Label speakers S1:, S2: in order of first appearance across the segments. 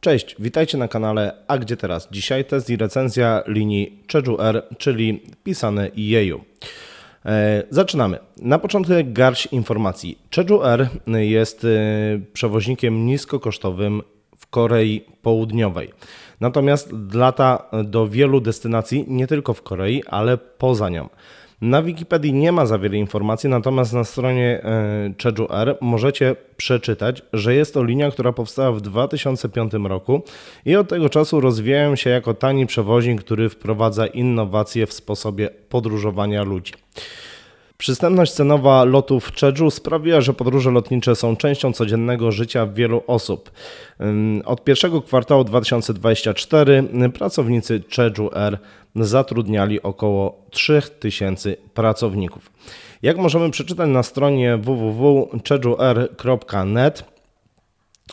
S1: Cześć, witajcie na kanale A Gdzie Teraz? Dzisiaj test i recenzja linii Jeju R, czyli pisane Jeju. E, zaczynamy. Na początek garść informacji. Jeju R jest e, przewoźnikiem niskokosztowym w Korei Południowej. Natomiast lata do wielu destynacji nie tylko w Korei, ale poza nią. Na Wikipedii nie ma za wiele informacji, natomiast na stronie e, Jeju R możecie przeczytać, że jest to linia, która powstała w 2005 roku i od tego czasu rozwijają się jako tani przewoźnik, który wprowadza innowacje w sposobie podróżowania ludzi. Przystępność cenowa lotów Jeju sprawiła, że podróże lotnicze są częścią codziennego życia wielu osób. Od pierwszego kwartału 2024 pracownicy Jeju Air zatrudniali około 3000 pracowników. Jak możemy przeczytać na stronie www.jejuair.net,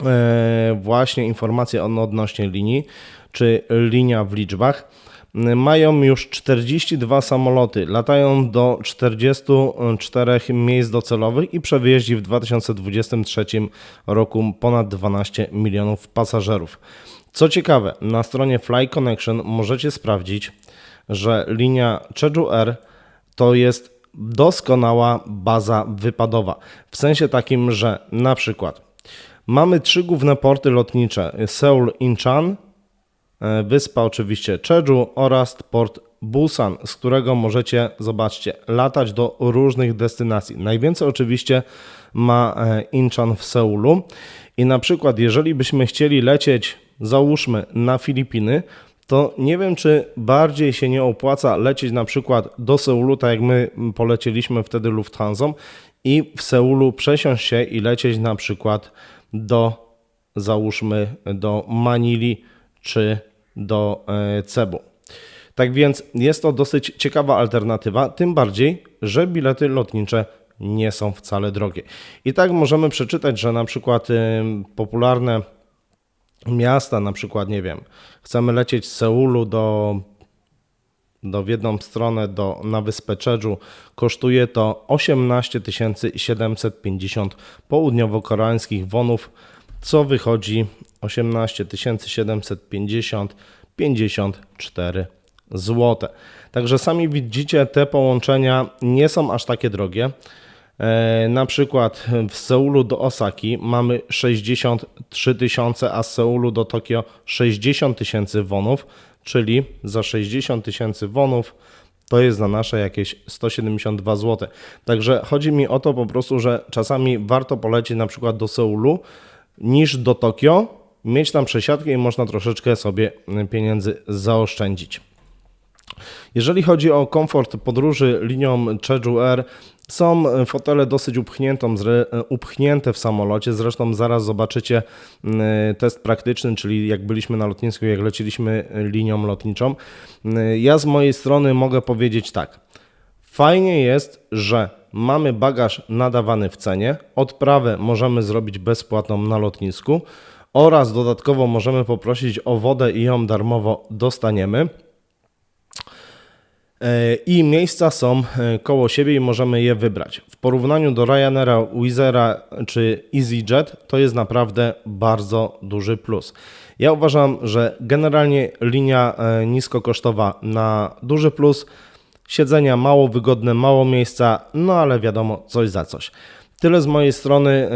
S1: e, właśnie informacje odnośnie linii, czy linia w liczbach. Mają już 42 samoloty, latają do 44 miejsc docelowych i przewieźli w 2023 roku ponad 12 milionów pasażerów. Co ciekawe, na stronie Fly Connection możecie sprawdzić, że linia Jeju Air to jest doskonała baza wypadowa. W sensie takim, że na przykład mamy trzy główne porty lotnicze: Seoul Incheon, wyspa oczywiście Jeju oraz port Busan, z którego możecie, zobaczcie, latać do różnych destynacji. Najwięcej oczywiście ma e, Incheon w Seulu i na przykład jeżeli byśmy chcieli lecieć, załóżmy, na Filipiny, to nie wiem, czy bardziej się nie opłaca lecieć na przykład do Seulu, tak jak my polecieliśmy wtedy Lufthansą i w Seulu przesiąść się i lecieć na przykład do, załóżmy, do Manili czy do e, Cebu. Tak więc jest to dosyć ciekawa alternatywa, tym bardziej, że bilety lotnicze nie są wcale drogie. I tak możemy przeczytać, że na przykład ym, popularne miasta, na przykład, nie wiem, chcemy lecieć z Seulu do, do w jedną stronę do, na wyspę Jeju, kosztuje to 18 750 południowo-koreańskich wonów, co wychodzi 18 750 54 zł. Także sami widzicie, te połączenia nie są aż takie drogie. E, Na przykład w Seulu do Osaki mamy 63 tysiące, a z Seulu do Tokio 60 tysięcy wonów, czyli za 60 tysięcy wonów to jest na nasze jakieś 172 zł. Także chodzi mi o to po prostu, że czasami warto polecieć na przykład do Seulu niż do Tokio, mieć tam przesiadkę i można troszeczkę sobie pieniędzy zaoszczędzić. Jeżeli chodzi o komfort podróży linią Jeju Air, są fotele dosyć zre- upchnięte w samolocie. Zresztą zaraz zobaczycie mm, test praktyczny, czyli jak byliśmy na lotnisku, jak leciliśmy linią lotniczą. Mm, Ja z mojej strony mogę powiedzieć tak. Fajnie jest, że mamy bagaż nadawany w cenie, odprawę możemy zrobić bezpłatną na lotnisku oraz dodatkowo możemy poprosić o wodę i ją darmowo dostaniemy. E, I miejsca są e, koło siebie i możemy je wybrać. W porównaniu do Ryanaira, Wizera czy EasyJet to jest naprawdę bardzo duży plus. Ja uważam, że generalnie linia e, niskokosztowa na duży plus. Siedzenia mało wygodne, mało miejsca, no ale wiadomo, coś za coś. Tyle z mojej strony.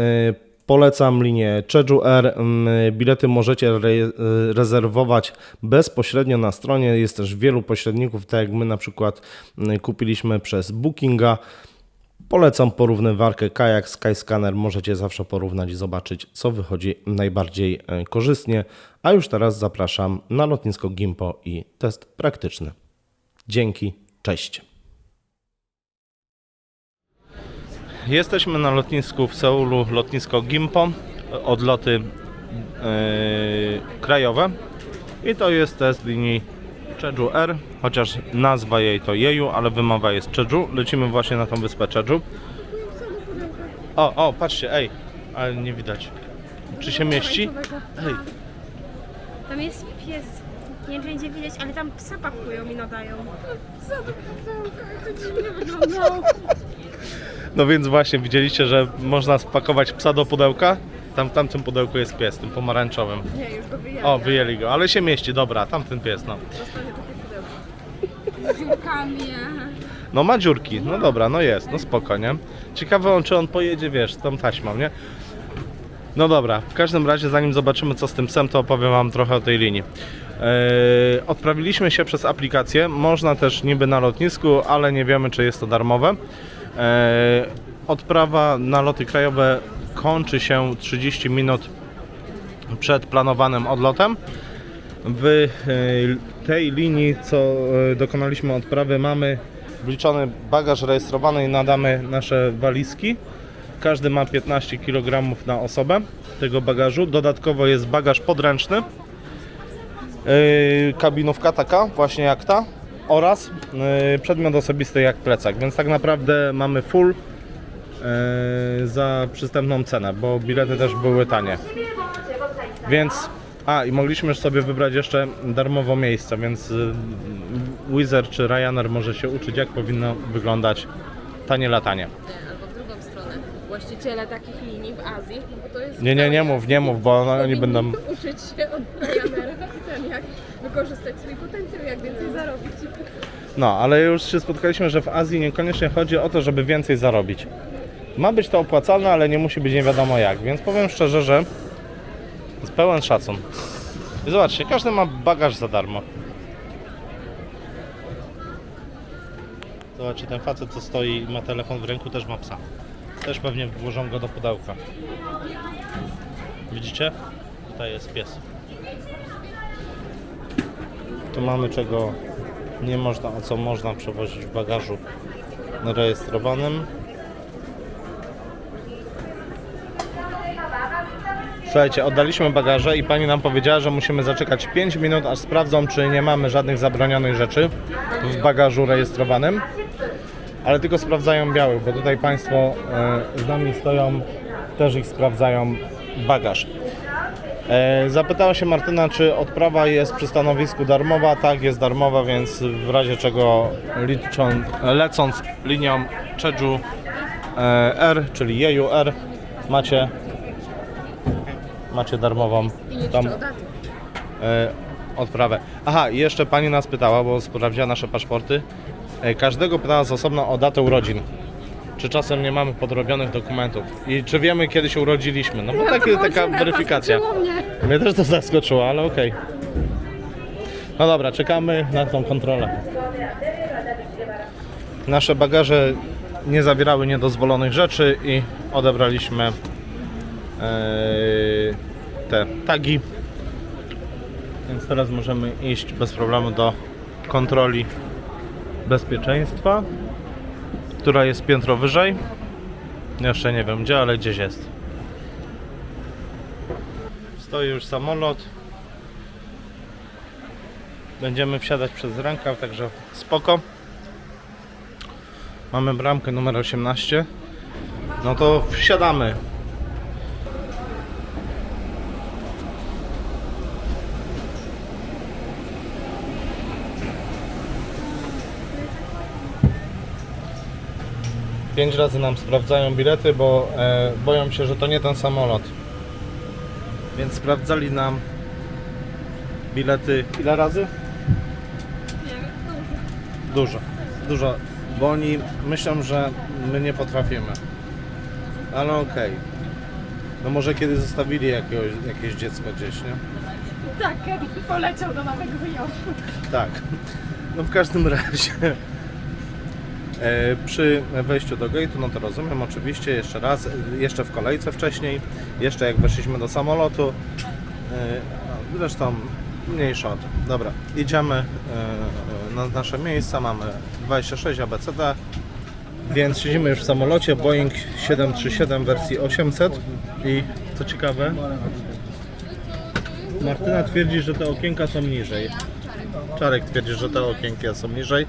S1: Polecam linię Jeju Air. Mm, Bilety możecie re rezerwować bezpośrednio na stronie. Jest też wielu pośredników, tak jak my na przykład mm, kupiliśmy przez Bookinga. Polecam porównywarkę Kajak Skyscanner. Możecie zawsze porównać i zobaczyć, co wychodzi najbardziej e, korzystnie. A już teraz zapraszam na lotnisko Gimpo i test praktyczny. Dzięki, cześć. Jesteśmy na lotnisku w Seulu, lotnisko Gimpo, odloty yy, krajowe i to jest test linii Jeju Air, chociaż nazwa jej to Jeju, ale wymowa jest Jeju. Lecimy właśnie na tą wyspę Jeju. O, o, patrzcie, ej, ale nie widać.
S2: Czy się mieści? Ej, Tam jest pies. Nie wiem, czy będzie widać, ale tam psa pakują i nadają. Psa do pudełka, to dziwnie wyglądało.
S1: No więc właśnie widzieliście, że można spakować psa do pudełka. Tam w tamtym pudełku jest pies, tym pomarańczowym.
S2: Nie, już go wyjadłem. O, wyjęli
S1: go, ale się mieści, dobra, tamten pies, no.
S2: Zostawię takie pudełko. Z dziurkami.
S1: No ma dziurki, no dobra, no jest, no spoko, nie? Ciekawe, on, czy on pojedzie, wiesz, tą taśmą, nie? No dobra, w każdym razie zanim zobaczymy co z tym psem, to opowiem Wam trochę o tej linii. Eee, odprawiliśmy się przez aplikację, można też niby na lotnisku, ale nie wiemy czy jest to darmowe. Eee, odprawa na loty krajowe kończy się 30 minut przed planowanym odlotem. W e, tej linii, co e, dokonaliśmy odprawy, mamy wliczony bagaż rejestrowany i nadamy nasze walizki. Każdy ma 15 kg na osobę tego bagażu. Dodatkowo jest bagaż podręczny, e, kabinówka taka, właśnie jak ta, oraz e, przedmiot osobisty jak plecak. Więc tak naprawdę mamy full e, za przystępną cenę, bo bilety też były tanie. Więc. A, i mogliśmy sobie wybrać jeszcze darmowo miejsce, więc y, Wizard czy Ryanair może się uczyć, jak powinno wyglądać tanie latanie.
S2: Nie, albo w drugą stronę. Właściciele takich linii w Azji, no bo to jest... Nie, nie, nie mów, nie mów, bo oni będą. uczyć się od Ryanaira jak wykorzystać swój potencjał, jak więcej zarobić.
S1: No, ale już się spotkaliśmy, że w Azji niekoniecznie chodzi o to, żeby więcej zarobić. Ma być to opłacalne, ale nie musi być nie wiadomo jak, więc powiem szczerze, że z pełen szacun. I zobaczcie, każdy ma bagaż za darmo. Zobaczcie, ten facet co stoi i ma telefon w ręku też ma psa. Też pewnie włożą go do pudełka. Widzicie? Tutaj jest pies. Tu mamy czego nie można, a co można przewozić w bagażu rejestrowanym. Słuchajcie, oddaliśmy bagaże i pani nam powiedziała, że musimy zaczekać 5 minut, aż sprawdzą, czy nie mamy żadnych zabronionych rzeczy w bagażu rejestrowanym. Ale tylko sprawdzają białych, bo tutaj państwo e, z nami stoją, też ich sprawdzają bagaż. E, Zapytała się Martyna, czy odprawa jest przy stanowisku darmowa. Tak, jest darmowa, więc w razie czego liczą, lecąc linią Jeju e, R, czyli Jeju R, macie, macie darmową
S2: tam e,
S1: odprawę. Aha, i jeszcze pani nas pytała, bo sprawdziła nasze paszporty. Każdego pytała z osobna o datę urodzin. Czy czasem nie mamy podrobionych dokumentów i czy wiemy kiedy się urodziliśmy? No bo takie, taka weryfikacja.
S2: mnie.
S1: Mnie też to zaskoczyło, ale okej. No dobra, czekamy na tą kontrolę. Nasze bagaże nie zawierały niedozwolonych rzeczy i odebraliśmy e, te tagi. Więc teraz możemy iść bez problemu do kontroli bezpieczeństwa, która jest piętro wyżej. Jeszcze nie wiem gdzie, ale gdzieś jest. Stoi już samolot. Będziemy wsiadać przez rękaw, także spoko. Mamy bramkę numer 18. No to wsiadamy. Pięć razy nam sprawdzają bilety, bo e, boją się, że to nie ten samolot. Więc sprawdzali nam bilety ile razy? Dużo, dużo, bo oni myślą, że my nie potrafimy. Ale okej. No może kiedy zostawili jakiegoś, jakieś dziecko gdzieś, nie?
S2: Tak, Kevin poleciał do Nowego Jorku.
S1: Tak. No w każdym razie przy wejściu do gate'u, no to rozumiem oczywiście jeszcze raz, e, jeszcze w kolejce wcześniej, jeszcze jak weszliśmy do samolotu. E, zresztą mniejsza o to. Dobra, idziemy e, na nasze miejsca, mamy 26 ABCD, więc siedzimy już w samolocie Boeing 737 wersji 800 i co ciekawe, Martyna twierdzi, że te okienka są niżej. Czarek twierdzi, że te okienka są niżej.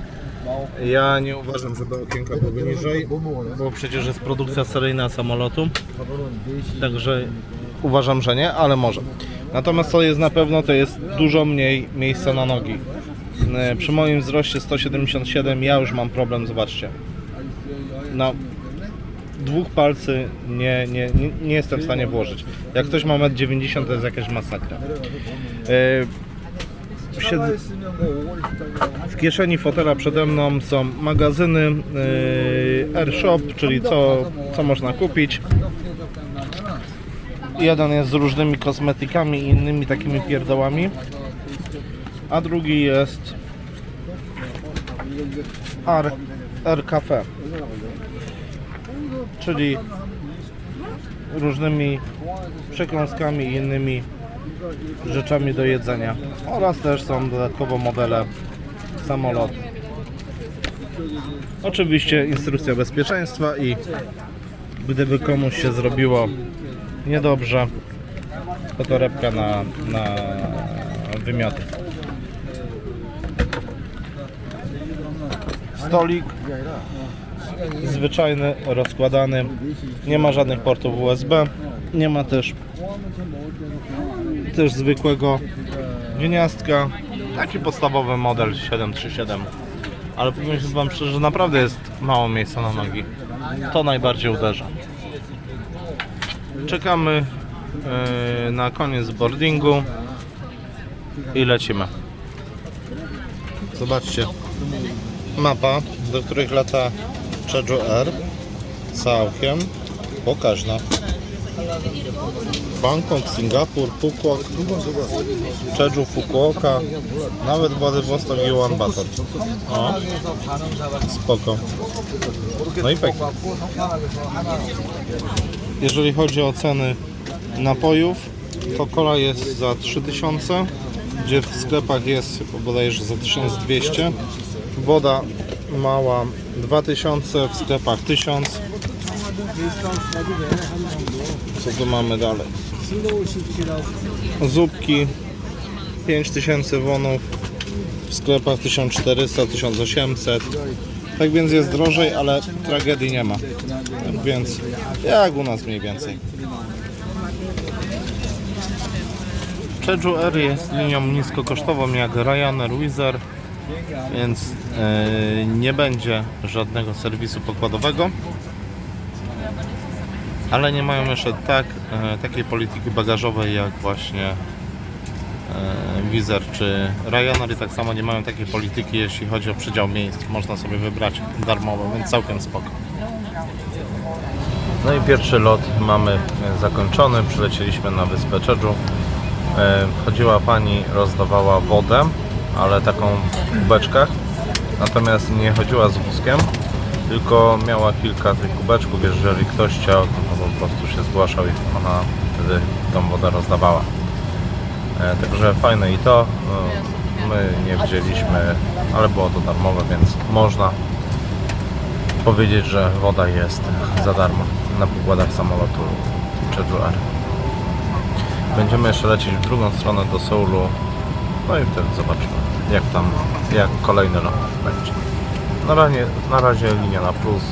S1: Ja nie uważam, żeby okienka były niżej, bo przecież jest produkcja seryjna samolotu. Także uważam, że nie, ale może. Natomiast co jest na pewno, to jest dużo mniej miejsca na nogi. E, Przy moim wzroście 177 ja już mam problem, zobaczcie. No, dwóch palcy nie, nie, nie, jestem w stanie włożyć. Jak ktoś ma 1,90 m to jest jakaś masakra. E, siedzę, w kieszeni fotela przede mną są magazyny yy, AirShop, czyli co, co można kupić. Jeden jest z różnymi kosmetykami i innymi takimi pierdołami, a drugi jest R, R Cafe, czyli różnymi przekąskami i innymi rzeczami do jedzenia. Oraz też są dodatkowo modele samolotu. Oczywiście instrukcja bezpieczeństwa i gdyby komuś się zrobiło niedobrze, to torebka na, na wymioty. Stolik zwyczajny, rozkładany, nie ma żadnych portów USB, nie ma też też zwykłego gniazdka. Taki podstawowy model 737. Ale powiem Wam szczerze, że naprawdę jest mało miejsca na nogi. To najbardziej uderza. Czekamy yy, na koniec boardingu i lecimy. Zobaczcie. Mapa, do których lata Jeju Air. Całkiem pokaźna. Bangkok, Singapur, Phuket, Jeju, Fukuoka, nawet Władywostok i Ulaanbaatar. O, spoko. No i pięknie. Jeżeli chodzi o ceny napojów, to kola jest za 3000, gdzie w sklepach jest bodajże za 1200. Woda mała 2000, w sklepach 1000. Co tu mamy dalej? Zupki 5000 wonów, w sklepach 1400, 1800. Tak więc jest drożej, ale tragedii nie ma. Tak więc jak u nas mniej więcej. Jeju Air jest linią niskokosztową jak Ryanair, Wizz Air, więc e, nie będzie żadnego serwisu pokładowego. Ale nie mają jeszcze tak, e, takiej polityki bagażowej jak właśnie e, Wizz Air czy Ryanair i tak samo nie mają takiej polityki jeśli chodzi o przydział miejsc. Można sobie wybrać darmowo, więc całkiem spoko. No i pierwszy lot mamy zakończony. Przylecieliśmy na wyspę. E, Chodziła pani, rozdawała wodę, ale taką w kubeczkach. Natomiast nie chodziła z wózkiem, tylko miała kilka tych kubeczków. Jeżeli ktoś chciał, to po prostu się zgłaszał i ona wtedy tą wodę rozdawała. E, Także fajne i to. No, My nie wzięliśmy, ale było to darmowe, więc można powiedzieć, że woda jest za darmo na pokładach samolotu Jeju Air. Będziemy jeszcze lecieć w drugą stronę do Seulu. No i wtedy zobaczymy, jak tam, jak kolejny lot będzie. Na razie, na razie linia na plus.